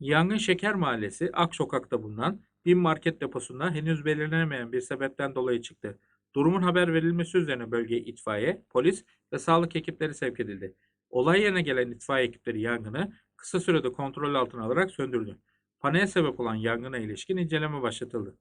Yangın Şeker Mahallesi Aksokak'ta bulunan bir market deposunda henüz belirlenemeyen bir sebepten dolayı çıktı. Durumun haber verilmesi üzerine bölgeye itfaiye, polis ve sağlık ekipleri sevk edildi. Olay yerine gelen itfaiye ekipleri yangını kısa sürede kontrol altına alarak söndürdü. Paneye sebep olan yangına ilişkin inceleme başlatıldı.